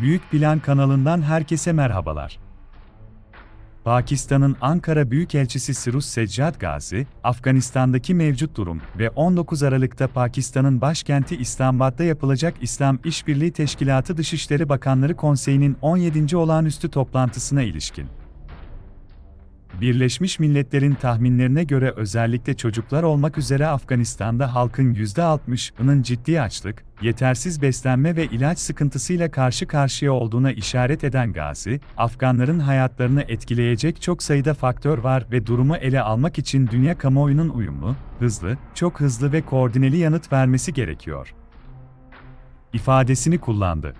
Büyük Plan kanalından herkese merhabalar. Pakistan'ın Ankara Büyükelçisi Sirus Seccat Gazi, Afganistan'daki mevcut durum ve 19 Aralık'ta Pakistan'ın başkenti İslamabad'da yapılacak İslam İşbirliği Teşkilatı Dışişleri Bakanları Konseyi'nin 17. olağanüstü toplantısına ilişkin Birleşmiş Milletler'in tahminlerine göre özellikle çocuklar olmak üzere Afganistan'da halkın %60'ının ciddi açlık, yetersiz beslenme ve ilaç sıkıntısıyla karşı karşıya olduğuna işaret eden Gazi, Afganların hayatlarını etkileyecek çok sayıda faktör var ve durumu ele almak için dünya kamuoyunun uyumlu, hızlı, çok hızlı ve koordineli yanıt vermesi gerekiyor. ifadesini kullandı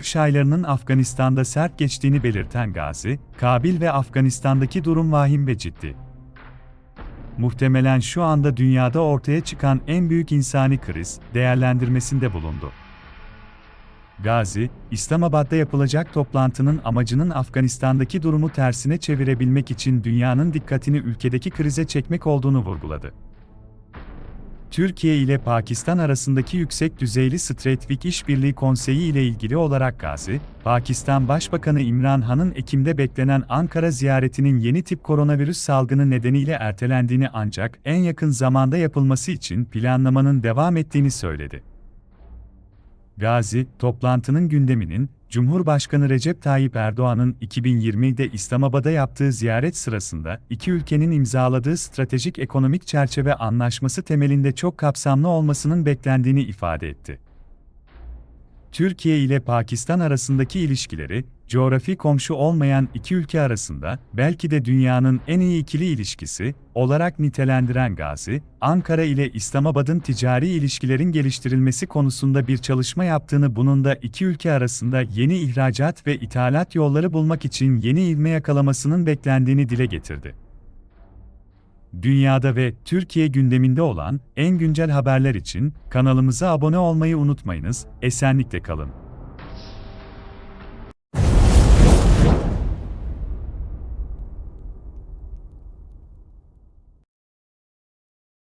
kış aylarının Afganistan'da sert geçtiğini belirten Gazi, Kabil ve Afganistan'daki durum vahim ve ciddi. Muhtemelen şu anda dünyada ortaya çıkan en büyük insani kriz değerlendirmesinde bulundu. Gazi, İslamabad'da yapılacak toplantının amacının Afganistan'daki durumu tersine çevirebilmek için dünyanın dikkatini ülkedeki krize çekmek olduğunu vurguladı. Türkiye ile Pakistan arasındaki yüksek düzeyli Stratejik İşbirliği Konseyi ile ilgili olarak Gazi, Pakistan Başbakanı İmran Han'ın Ekim'de beklenen Ankara ziyaretinin yeni tip koronavirüs salgını nedeniyle ertelendiğini ancak en yakın zamanda yapılması için planlamanın devam ettiğini söyledi. Gazi, toplantının gündeminin, Cumhurbaşkanı Recep Tayyip Erdoğan'ın 2020'de İslamabad'a yaptığı ziyaret sırasında iki ülkenin imzaladığı stratejik ekonomik çerçeve anlaşması temelinde çok kapsamlı olmasının beklendiğini ifade etti. Türkiye ile Pakistan arasındaki ilişkileri, coğrafi komşu olmayan iki ülke arasında belki de dünyanın en iyi ikili ilişkisi olarak nitelendiren Gazi, Ankara ile İslamabad'ın ticari ilişkilerin geliştirilmesi konusunda bir çalışma yaptığını bunun da iki ülke arasında yeni ihracat ve ithalat yolları bulmak için yeni ivme yakalamasının beklendiğini dile getirdi. Dünyada ve Türkiye gündeminde olan en güncel haberler için kanalımıza abone olmayı unutmayınız. Esenlikle kalın.